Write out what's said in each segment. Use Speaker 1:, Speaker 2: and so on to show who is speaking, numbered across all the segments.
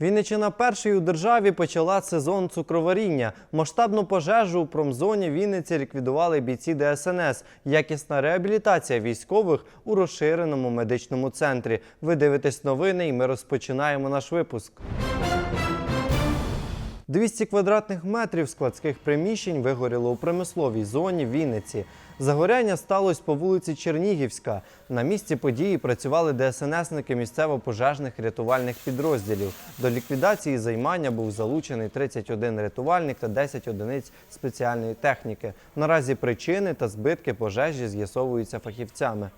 Speaker 1: Вінниччина першою у державі почала сезон цукроваріння. Масштабну пожежу у промзоні Вінниці ліквідували бійці ДСНС. Якісна реабілітація військових у розширеному медичному центрі. Ви дивитесь новини, і ми розпочинаємо наш випуск. 200 квадратних метрів складських приміщень вигоріло у промисловій зоні Вінниці. Загоряння сталося по вулиці Чернігівська. На місці події працювали ДСНСники місцево-пожежних рятувальних підрозділів. До ліквідації займання був залучений 31 рятувальник та 10 одиниць спеціальної техніки. Наразі причини та збитки пожежі з'ясовуються фахівцями.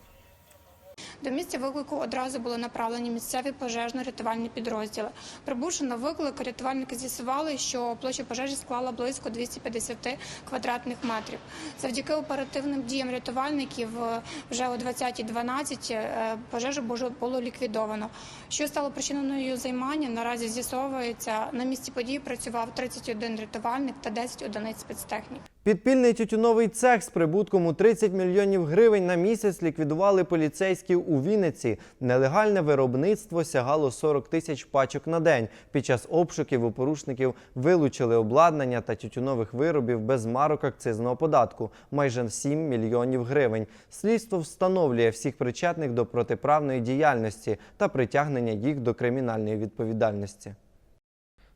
Speaker 2: До місця виклику одразу були направлені місцеві пожежно-рятувальні підрозділи. Прибувши на виклик, рятувальники з'ясували, що площа пожежі склала близько 250 квадратних метрів. Завдяки оперативним діям рятувальників е, вже о 20.12 е, пожежу було- ліквідовано. Що стало причиною займання, наразі з'ясовується. На місці події працював 31 рятувальник та 10 одиниць спецтехніки.
Speaker 1: Підпільний тютюновий цех з прибутком у 30 мільйонів гривень на місяць ліквідували поліцейські у Вінниці. Нелегальне виробництво сягало 40 тисяч пачок на день. Під час обшуків у порушників вилучили обладнання та тютюнових виробів без марок акцизного податку майже 7 мільйонів гривень. Слідство встановлює всіх причетних до протиправної діяльності та притягнення їх до кримінальної відповідальності.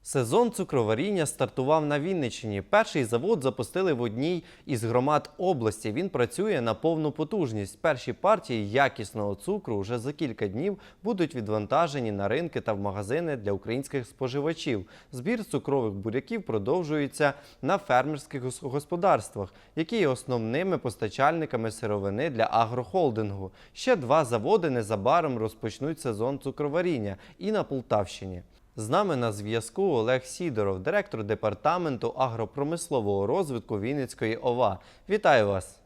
Speaker 1: Сезон цукроваріння стартував на Вінниччині. Перший завод запустили в одній із громад області. Він працює на повну потужність. Перші партії якісного цукру вже за кілька днів будуть відвантажені на ринки та в магазини для українських споживачів. Збір цукрових буряків продовжується на фермерських господарствах, які є основними постачальниками сировини для агрохолдингу. Ще два заводи незабаром розпочнуть сезон цукроваріння і на Полтавщині. З нами на зв'язку Олег Сідоров, директор департаменту агропромислового розвитку Вінницької ОВА. Вітаю вас!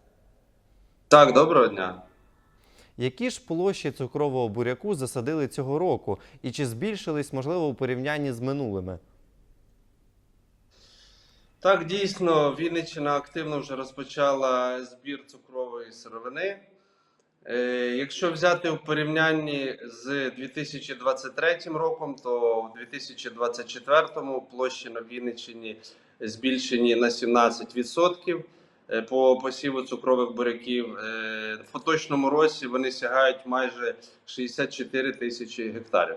Speaker 3: Так, доброго дня.
Speaker 1: Які ж площі цукрового буряку засадили цього року, і чи збільшились, можливо, у порівнянні з минулими?
Speaker 3: Так, дійсно, Вінниччина активно вже розпочала збір цукрової сировини. Е, Якщо взяти в порівнянні з 2023 роком, то в 2024 площі на Вінниччині збільшені на 17% е, по посіву цукрових буряків. Е, В поточному році вони сягають майже 64 тисячі гектарів.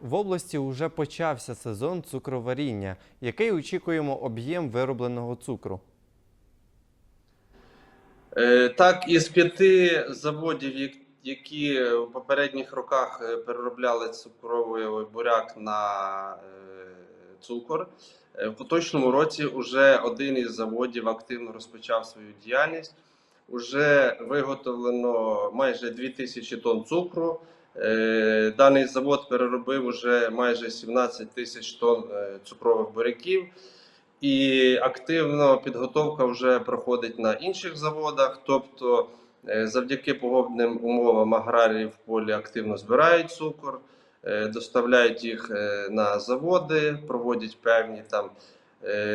Speaker 1: В області вже почався сезон цукроваріння. Який очікуємо об'єм виробленого цукру?
Speaker 3: Е, Так, із п'яти заводів, які в попередніх роках е, переробляли цукровий буряк на е, цукор, в поточному році вже один із заводів активно розпочав свою діяльність. Уже виготовлено майже 2000 тонн цукру. Даний завод переробив уже майже 17 тисяч тонн цукрових буряків. І активно підготовка вже проходить на інших заводах. Тобто, е, завдяки погодним умовам аграрії в полі активно збирають цукор, е, доставляють їх е, на заводи, проводять певні там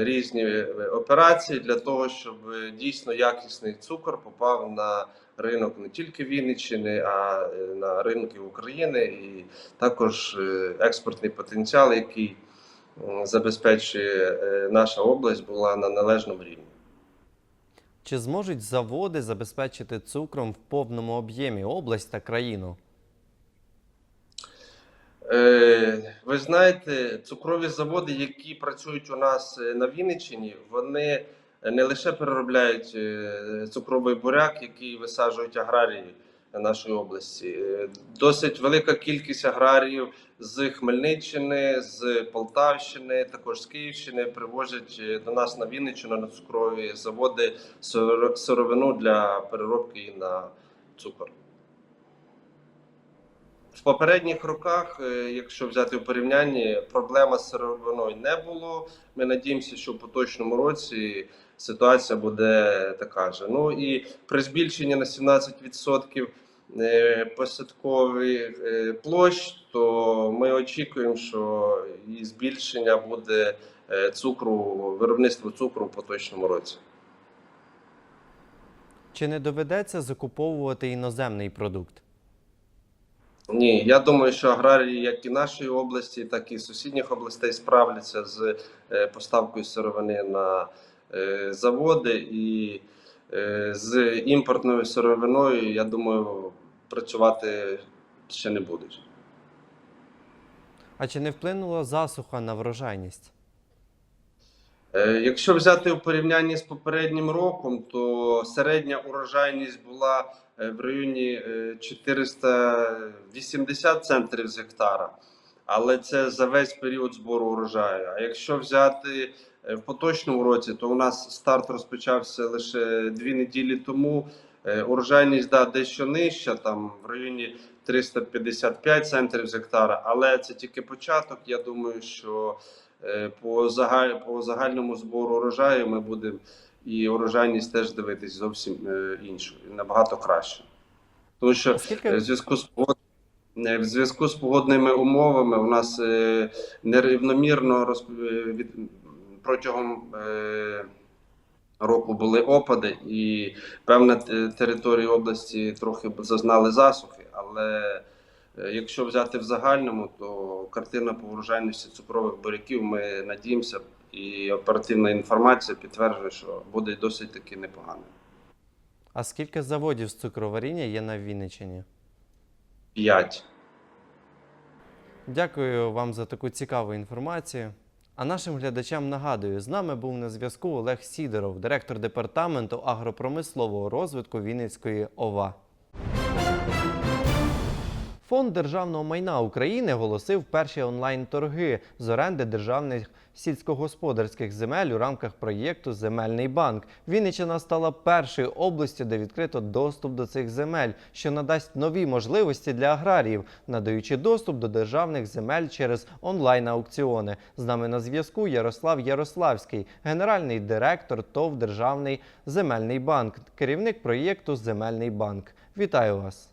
Speaker 3: різні операції для того, щоб дійсно якісний цукор попав на ринок не тільки Вінниччини, а на ринки України і також експортний потенціал, який забезпечує е, наша область, була на належному рівні.
Speaker 1: Чи зможуть заводи забезпечити цукром в повному об'ємі область та країну?
Speaker 3: Е, Ви знаєте, цукрові заводи, які працюють у нас е, на Вінниччині, вони не лише переробляють цукровий буряк, який висаджують аграрії нашої області. Е, Досить велика кількість аграріїв з Хмельниччини, з Полтавщини, також з Київщини привозять е, до нас на Вінниччину на цукрові заводи сировину для переробки на цукор. В попередніх роках, е, якщо взяти в порівнянні, проблема з сировиною не було. Ми надіємося, що в поточному році ситуація буде така ж. Ну і при збільшенні на 17% е, посадкових е, площ, то ми очікуємо, що і збільшення буде е, цукру, виробництва цукру в поточному році.
Speaker 1: Чи не доведеться закуповувати іноземний продукт?
Speaker 3: Ні, я думаю, що аграрії, як і нашої області, так і сусідніх областей, справляться з е, поставкою сировини на е, заводи і е, з імпортною сировиною, я думаю, працювати ще не будуть.
Speaker 1: А чи не вплинула засуха на врожайність?
Speaker 3: Е, Якщо взяти у порівнянні з попереднім роком, то середня урожайність була е, в районі е, 480 центрів з гектара, але це за весь період збору урожаю. А якщо взяти е, в поточному році, то у нас старт розпочався лише дві неділі тому. Е, Урожайність да, дещо нижча, там в районі 355 центрів з гектара, але це тільки початок. Я думаю, що Е, по загаль, по загальному збору урожаю ми будемо і урожайність теж дивитись зовсім е, іншу, набагато краще. Тому що в зв'язку з в зв'язку з погодними умовами у нас нерівномірно розп- протягом року були опади, і певна території області трохи зазнали засухи, але Е, Якщо взяти в загальному, то картина по врожайності цукрових буряків ми надіємося, і оперативна інформація підтверджує, що буде досить таки непогано.
Speaker 1: А скільки заводів з цукроваріння є на Вінниччині?
Speaker 3: П'ять.
Speaker 1: Дякую вам за таку цікаву інформацію. А нашим глядачам нагадую, з нами був на зв'язку Олег Сідоров, директор департаменту агропромислового розвитку Вінницької ОВА. Фонд державного майна України оголосив перші онлайн-торги з оренди державних сільськогосподарських земель у рамках проєкту Земельний банк. Вінниччина стала першою областю, де відкрито доступ до цих земель, що надасть нові можливості для аграріїв, надаючи доступ до державних земель через онлайн-аукціони. З нами на зв'язку Ярослав Ярославський, генеральний директор ТОВ Державний земельний банк, керівник проєкту Земельний банк. Вітаю вас!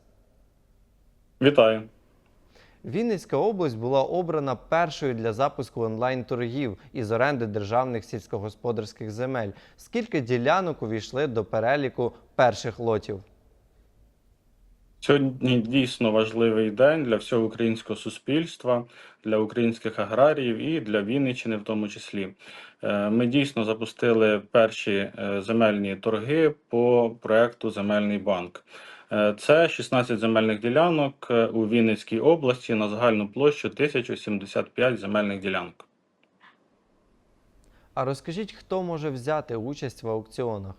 Speaker 4: Вітаю.
Speaker 1: Вінницька область була обрана першою для запуску онлайн-торгів із оренди державних сільськогосподарських земель. Скільки ділянок увійшли до переліку перших лотів?
Speaker 4: Сьогодні дійсно важливий день для всього українського суспільства, для українських аграріїв і для Вінниччини в тому числі. Е, Ми дійсно запустили перші е, земельні торги по проекту Земельний банк. Е, Це 16 земельних ділянок е, у Вінницькій області на загальну площу 1075 земельних ділянок.
Speaker 1: А розкажіть, хто може взяти участь в аукціонах?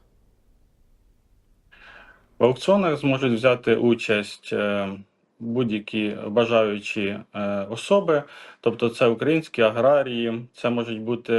Speaker 4: В аукціонах зможуть взяти участь е, будь-які бажаючі е, особи, тобто це українські аграрії, це можуть бути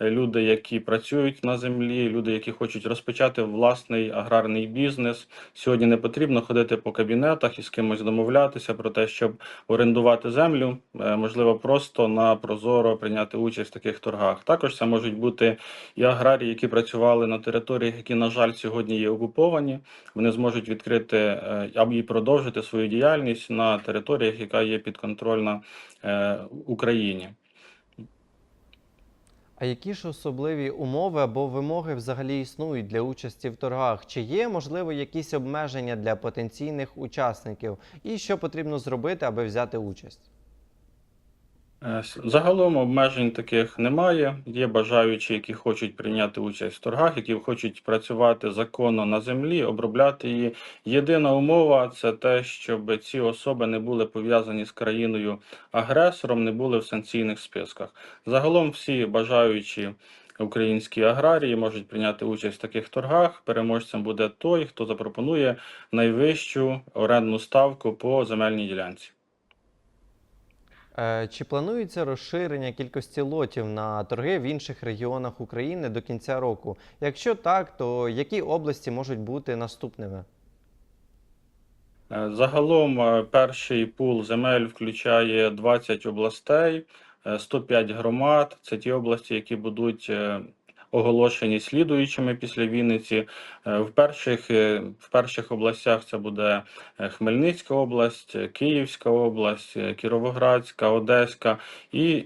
Speaker 4: е, люди, які працюють на землі, люди, які хочуть розпочати власний аграрний бізнес. Сьогодні не потрібно ходити по кабінетах і з кимось домовлятися про те, щоб орендувати землю. Е, Можливо, просто на прозоро прийняти участь в таких торгах. Також це можуть бути і аграрії, які працювали на територіях, які, на жаль, сьогодні є окуповані. Вони зможуть відкрити або і продовжити свою діяльність на територіях, яка є підконтрольна е, Україні.
Speaker 1: А які ж особливі умови або вимоги взагалі існують для участі в торгах? Чи є, можливо, якісь обмеження для потенційних учасників? І що потрібно зробити, аби взяти участь?
Speaker 4: Е, Загалом обмежень таких немає. Є бажаючі, які хочуть прийняти участь в торгах, які хочуть працювати законно на землі, обробляти її. Єдина умова це те, щоб ці особи не були пов'язані з країною агресором, не були в санкційних списках. Загалом всі бажаючі. Українські аграрії можуть прийняти участь в таких торгах. Переможцем буде той, хто запропонує найвищу орендну ставку по земельній ділянці.
Speaker 1: Е, Чи планується розширення кількості лотів на торги в інших регіонах України до кінця року? Якщо так, то які області можуть бути наступними?
Speaker 4: Е, Загалом е, перший пул земель включає 20 областей, е, 105 громад. Це ті області, які будуть оголошені слідуючими після Вінниці. Е, В перших, е, в перших областях це буде е, Хмельницька область, Київська область, Кіровоградська, Одеська і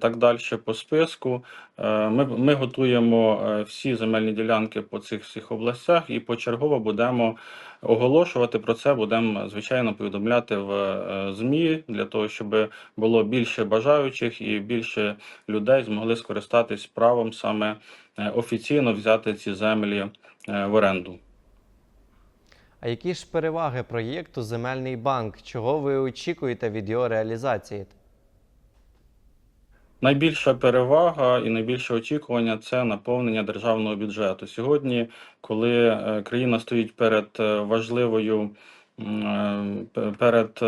Speaker 4: так далі по списку. Е, Ми, ми готуємо е, всі земельні ділянки по цих всіх областях і почергово будемо оголошувати про це будемо звичайно повідомляти в е, ЗМІ для того, щоб було більше бажаючих і більше людей змогли скористатись правом саме е, офіційно взяти ці землі е, в оренду.
Speaker 1: А які ж переваги проєкту Земельний банк? Чого ви очікуєте від його реалізації?
Speaker 4: Найбільша перевага і найбільше очікування це наповнення державного бюджету. Сьогодні, коли е, країна стоїть перед е, важливою е, пе- перед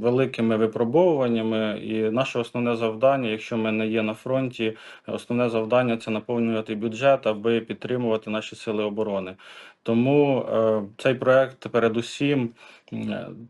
Speaker 4: великими випробовуваннями, і наше основне завдання, якщо ми не є на фронті, основне завдання це наповнювати бюджет, аби підтримувати наші сили оборони. Тому цей проект передусім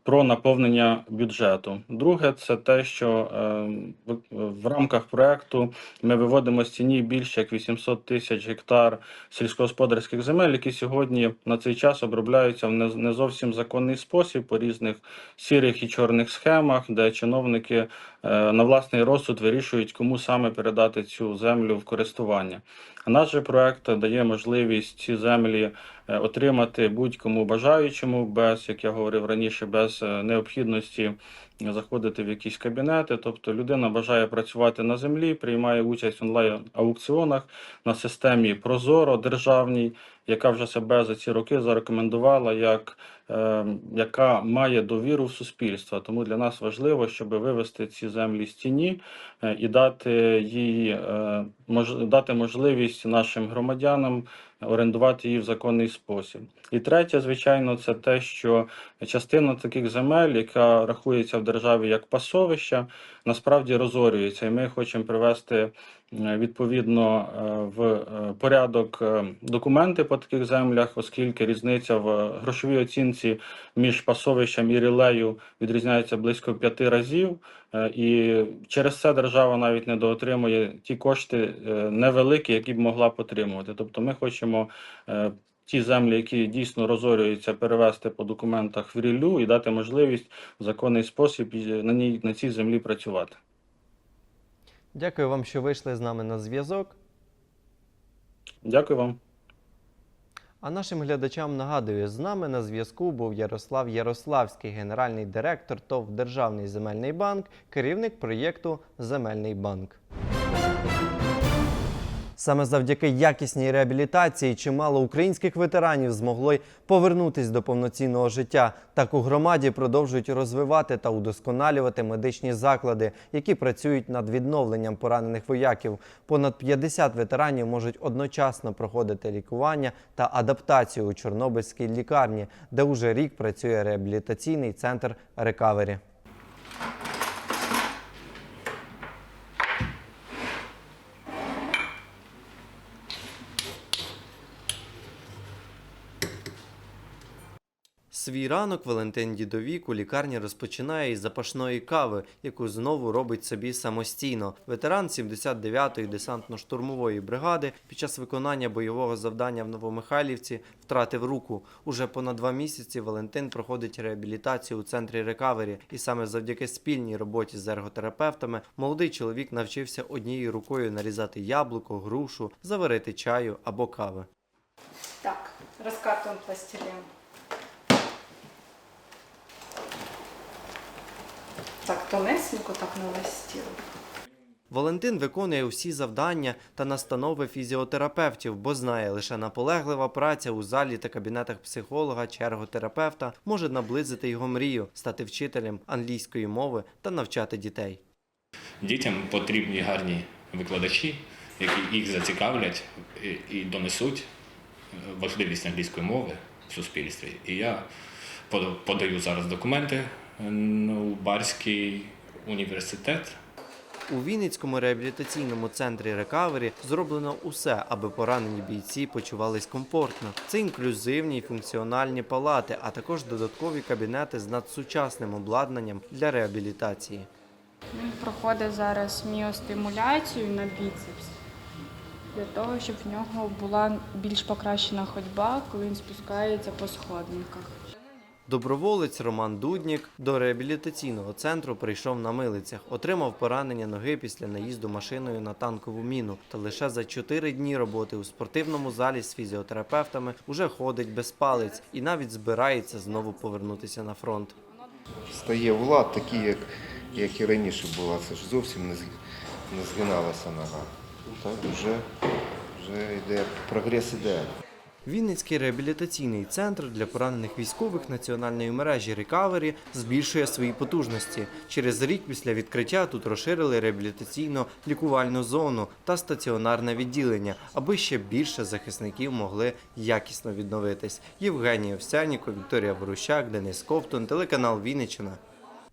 Speaker 4: про наповнення бюджету. Друге, це те, що е, в- рамках проекту ми виводимо з тіні більше як 800 тисяч гектар сільськогосподарських земель, які сьогодні на цей час обробляються в не, зовсім законний спосіб по різних сірих і чорних схемах, де чиновники е, на власний розсуд вирішують, кому саме передати цю землю в користування. Наш же проект дає можливість ці землі е, отримати будь-кому бажаючому, без, як я говорив раніше, без е, необхідності заходити в якісь кабінети. Тобто людина бажає працювати на землі, приймає участь в онлайн-аукціонах на системі Прозоро державній, яка вже себе за ці роки зарекомендувала як е, яка має довіру в суспільство. Тому для нас важливо, щоб вивести ці землі з тіні е, і дати їй е, мож, дати можливість нашим громадянам орендувати її в законний спосіб. І третє, звичайно, це те, що частина таких земель, яка рахується в державі як пасовища, насправді розорюється. І ми хочемо привести відповідно е, в е, порядок е, документи по таких землях, оскільки різниця в грошовій оцінці між пасовищем і рілею відрізняється близько п'яти разів. Е, І через це держава навіть не доотримує ті кошти е, невеликі, які б могла б отримувати. Тобто ми хочемо е, ті землі, які дійсно розорюються, перевести по документах в ріллю і дати можливість в законний спосіб на ній на цій землі працювати.
Speaker 1: Дякую вам, що вийшли з нами на зв'язок.
Speaker 4: Дякую вам.
Speaker 1: А нашим глядачам нагадую, з нами на зв'язку був Ярослав Ярославський, генеральний директор ТОВ Державний земельний банк, керівник проєкту Земельний банк. Саме завдяки якісній реабілітації чимало українських ветеранів змогли повернутись до повноцінного життя. Так у громаді продовжують розвивати та удосконалювати медичні заклади, які працюють над відновленням поранених вояків. Понад 50 ветеранів можуть одночасно проходити лікування та адаптацію у Чорнобильській лікарні, де уже рік працює реабілітаційний центр Рекавері. Свій ранок Валентин Дідовік у лікарні розпочинає із запашної кави, яку знову робить собі самостійно. Ветеран 79-ї десантно-штурмової бригади під час виконання бойового завдання в Новомихайлівці втратив руку. Уже понад два місяці Валентин проходить реабілітацію у центрі рекавері, і саме завдяки спільній роботі з ерготерапевтами молодий чоловік навчився однією рукою нарізати яблуко, грушу, заварити чаю або кави.
Speaker 5: Так, раскатываем пластилин. Так, тонесенько так на весь стіл.
Speaker 1: Валентин виконує усі завдання та настанови фізіотерапевтів, бо знає, лише наполеглива праця у залі та кабінетах психолога чи ерготерапевта може наблизити його мрію стати вчителем англійської мови та навчати дітей.
Speaker 6: Дітям потрібні гарні викладачі, які їх зацікавлять і, донесуть важливість англійської мови в суспільстві. І я пода- подаю зараз документи Барський університет.
Speaker 1: У Вінницькому реабілітаційному центрі рекавері зроблено усе, аби поранені бійці почувались комфортно. Це інклюзивні й функціональні палати, а також додаткові кабінети з надсучасним обладнанням для реабілітації.
Speaker 7: Він проходить зараз міостимуляцію на біцепс для того, щоб в нього була більш покращена ходьба, коли він спускається по сходинках.
Speaker 1: Доброволець Роман Дуднік до реабілітаційного центру прийшов на милицях, отримав поранення ноги після наїзду машиною на танкову міну. Та лише за чотири дні роботи у спортивному залі з фізіотерапевтами уже ходить без палець і навіть збирається знову повернутися на фронт.
Speaker 8: стає в лад, такі, як, як і раніше була. Це ж зовсім не, не згиналася нога. Так вже, вже йде, прогрес іде.
Speaker 1: Вінницький реабілітаційний центр для поранених військових національної мережі Рекавері збільшує свої потужності. Через рік після відкриття тут розширили реабілітаційно-лікувальну зону та стаціонарне відділення, аби ще більше захисників могли якісно відновитись. Євгеній Овсяніко, Вікторія Ворущак, Денис Ковтун, телеканал Вінниччина.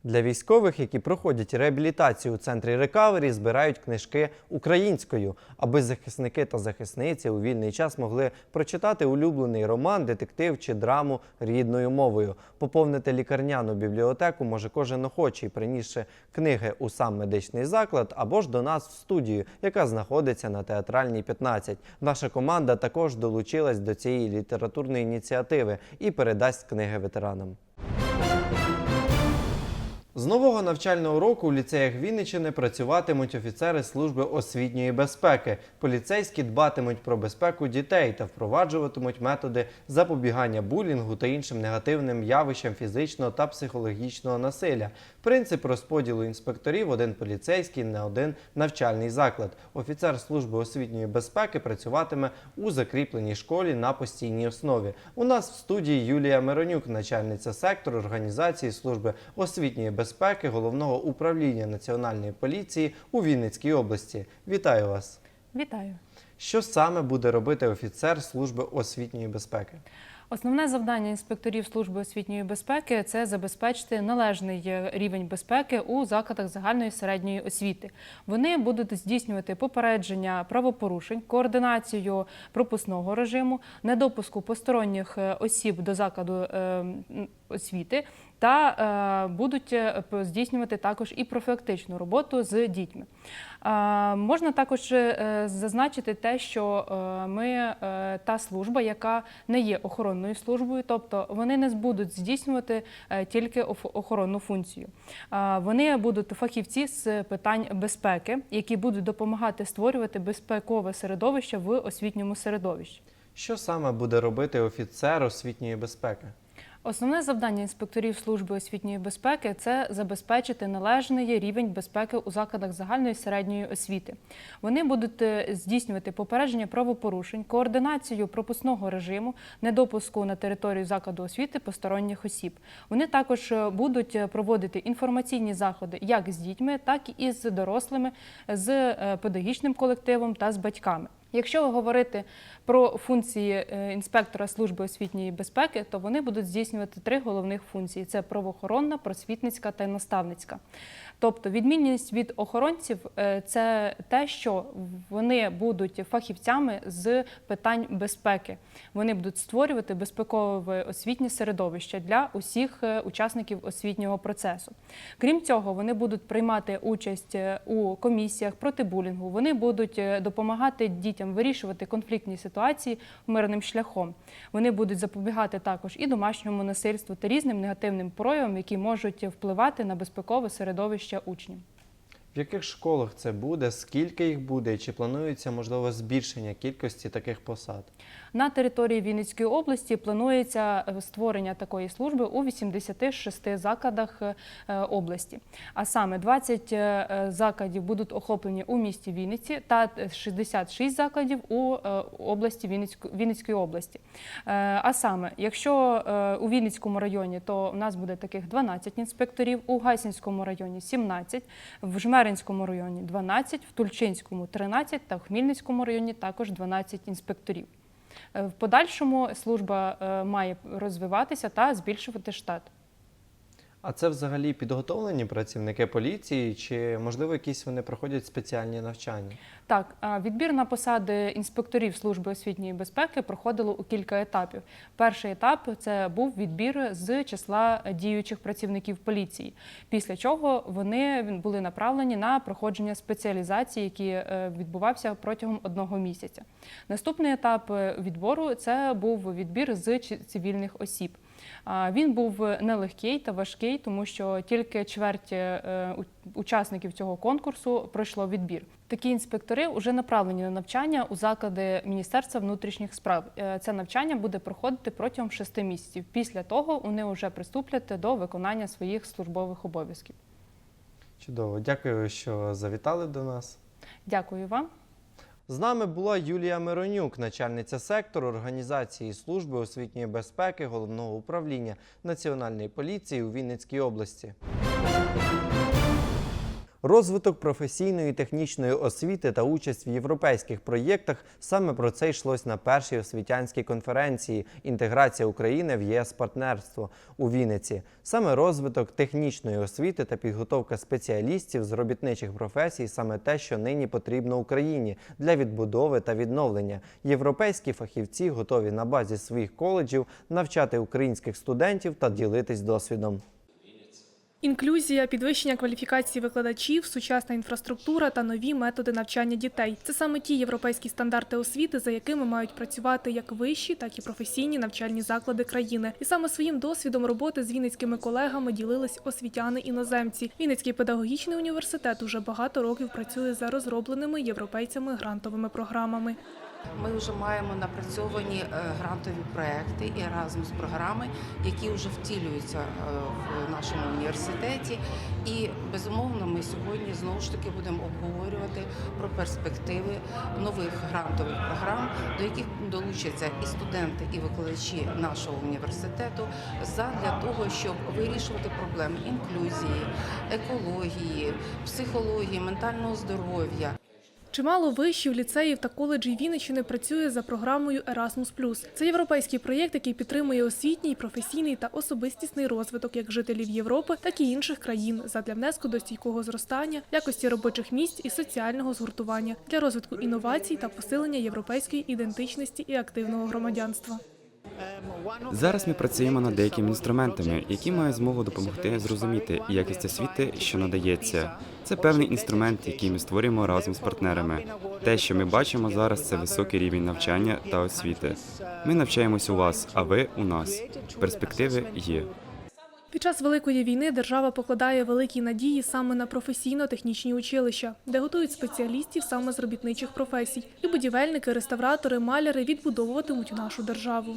Speaker 1: Для військових, які проходять реабілітацію у центрі рекавері, збирають книжки українською, аби захисники та захисниці у вільний час могли прочитати улюблений роман, детектив чи драму рідною мовою. Поповнити лікарняну бібліотеку може кожен охочий, принісши книги у сам медичний заклад або ж до нас в студію, яка знаходиться на театральній 15. Наша команда також долучилась до цієї літературної ініціативи і передасть книги ветеранам. З нового навчального року у ліцеях Вінниччини працюватимуть офіцери служби освітньої безпеки. Поліцейські дбатимуть про безпеку дітей та впроваджуватимуть методи запобігання булінгу та іншим негативним явищам фізичного та психологічного насилля. Принцип розподілу інспекторів один поліцейський на один навчальний заклад. Офіцер служби освітньої безпеки працюватиме у закріпленій школі на постійній основі. У нас в студії Юлія Миронюк, начальниця сектору організації служби освітньої безпеки головного управління національної поліції у Вінницькій області. Вітаю вас!
Speaker 9: Вітаю.
Speaker 1: Що саме буде робити офіцер служби освітньої безпеки?
Speaker 9: Основне завдання інспекторів служби освітньої безпеки це забезпечити належний е, рівень безпеки у закладах загальної середньої освіти. Вони будуть здійснювати попередження правопорушень, координацію пропускного режиму, недопуску посторонніх е, осіб до закладу е, освіти. Та е, будуть е, здійснювати також і профілактичну роботу з дітьми. Можна також е, зазначити те, що ми та служба, яка не є охоронною службою, тобто вони не будуть здійснювати тільки охоронну функцію. Вони будуть фахівці з питань безпеки, які будуть допомагати створювати безпекове середовище в освітньому середовищі.
Speaker 1: Що саме буде робити офіцер освітньої безпеки?
Speaker 9: Основне завдання інспекторів служби освітньої безпеки це забезпечити належний рівень безпеки у закладах загальної середньої освіти. Вони будуть е, здійснювати попередження правопорушень, координацію пропускного режиму, недопуску на територію закладу освіти посторонніх осіб. Вони також е, будуть е, проводити інформаційні заходи як з дітьми, так і з дорослими, з педагогічним колективом та з батьками. Якщо говорити про функції е, інспектора служби освітньої безпеки, то вони будуть здійснювати три головних функції: це правоохоронна, просвітницька та наставницька. Тобто відмінність від охоронців е, це те, що вони будуть фахівцями з питань безпеки. Вони будуть створювати безпекове освітнє середовище для усіх е, учасників освітнього процесу. Крім цього, вони будуть приймати участь у комісіях проти булінгу. Вони будуть допомагати дітям вирішувати конфліктні ситуації мирним шляхом. Вони будуть запобігати також і домашньому насильству та різним негативним проявам, які можуть впливати на безпекове середовище учнів.
Speaker 1: В яких школах це буде, скільки їх буде, чи планується можливо збільшення кількості таких посад?
Speaker 9: На території Вінницької області планується е, створення такої служби у 86 закладах е, області. А саме 20 е, закладів будуть охоплені у місті Вінниці та 66 закладів у області Вінницької області. А саме, якщо у Вінницькому районі, то у нас буде таких 12 інспекторів, у Гайсинському районі 17, в Жмеринському районі 12, в Тульчинському 13 та в Хмільницькому районі також 12 інспекторів. Е, В подальшому служба е, має розвиватися та збільшувати штат.
Speaker 1: А це взагалі підготовлені працівники поліції, чи можливо якісь вони проходять спеціальні навчання?
Speaker 9: Так, відбір на посади інспекторів служби освітньої безпеки проходило у кілька етапів. Перший етап це був відбір з числа діючих працівників поліції. Після чого вони були направлені на проходження спеціалізації, які е, відбувався протягом одного місяця. Наступний етап е, відбору це був відбір з цивільних осіб. Він був нелегкий та важкий, тому що тільки чверть е, учасників цього конкурсу пройшло відбір. Такі інспектори вже направлені на навчання у заклади Міністерства внутрішніх справ. Е, Це навчання буде проходити протягом шести місяців. Після того вони вже приступлять до виконання своїх службових обов'язків.
Speaker 1: Чудово, дякую, що завітали до нас.
Speaker 9: Дякую вам.
Speaker 1: З нами була Юлія Миронюк, начальниця сектору організації служби освітньої безпеки головного управління Національної поліції у Вінницькій області. Розвиток професійної технічної освіти та участь в європейських проєктах саме про це йшлось на першій освітянській конференції Інтеграція України в ЄС партнерство у Вінниці. Саме розвиток технічної освіти та підготовка спеціалістів з робітничих професій саме те, що нині потрібно Україні для відбудови та відновлення. Європейські фахівці готові на базі своїх коледжів навчати українських студентів та ділитись досвідом.
Speaker 10: Інклюзія, підвищення кваліфікації викладачів, сучасна інфраструктура та нові методи навчання дітей це саме ті європейські стандарти освіти, за якими мають працювати як вищі, так і професійні навчальні заклади країни. І саме своїм досвідом роботи з вінницькими колегами ділились освітяни іноземці. Вінницький педагогічний університет уже багато років працює за розробленими європейцями грантовими програмами.
Speaker 11: Ми вже маємо напрацьовані е, грантові проекти і Erasmus програми, які вже втілюються е, в нашому університеті. І безумовно, ми сьогодні знову ж таки будемо обговорювати про перспективи нових грантових програм, до яких долучаться і студенти, і викладачі нашого університету задля того, щоб вирішувати проблеми інклюзії, екології, психології, ментального здоров'я.
Speaker 10: Чимало вишів, ліцеїв та коледжів Вінниччини працює за програмою Erasmus+. Це європейський проєкт, який підтримує освітній, професійний та особистісний розвиток як жителів Європи, так і інших країн задля внеску до стійкого зростання, якості робочих місць і соціального згуртування для розвитку інновацій та посилення європейської ідентичності і активного громадянства.
Speaker 12: Зараз ми працюємо над деякими інструментами, які мають змогу допомогти зрозуміти якість освіти, що надається. Це певний інструмент, який ми створюємо разом з партнерами. Те, що ми бачимо зараз, це високий рівень навчання та освіти. Ми навчаємось у вас, а ви у нас. Перспективи є.
Speaker 10: Під час великої війни держава покладає великі надії саме на професійно-технічні училища, де готують спеціалістів саме з робітничих професій. І будівельники, реставратори, маляри відбудовуватимуть нашу державу.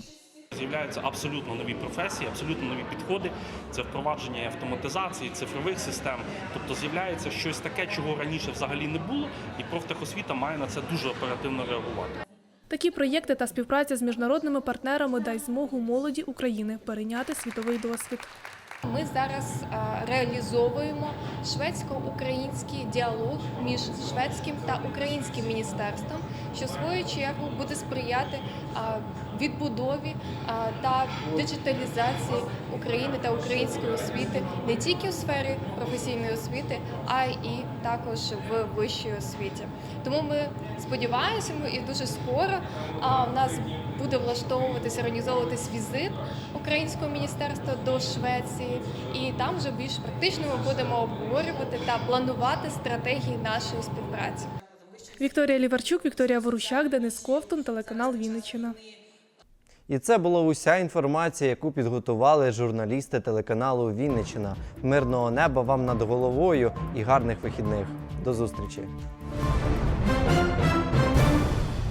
Speaker 13: З'являються абсолютно нові професії, абсолютно нові підходи. Це впровадження автоматизації, цифрових систем. Тобто з'являється щось таке, чого раніше взагалі не було, і профтехосвіта має на це дуже оперативно реагувати.
Speaker 10: Такі проєкти та співпраця з міжнародними партнерами дасть змогу молоді України перейняти світовий досвід.
Speaker 14: Ми зараз реалізовуємо шведсько-український діалог між шведським та українським міністерством, що в свою чергу буде сприяти відбудові та диджиталізації України та української освіти не тільки у сфері професійної освіти, а й також в вищій освіті. Тому ми сподіваємося, і дуже скоро у нас буде влаштовуватися, організовуватись візит українського міністерства до Швеції, і там вже більш практично ми будемо обговорювати та планувати стратегії нашої співпраці.
Speaker 10: Вікторія Ліварчук, Вікторія Ворущак, Денис Ковтун, телеканал Вінниччина.
Speaker 1: І це була уся інформація, яку підготували журналісти телеканалу Вінниччина. Мирного неба вам над головою і гарних вихідних. До зустрічі!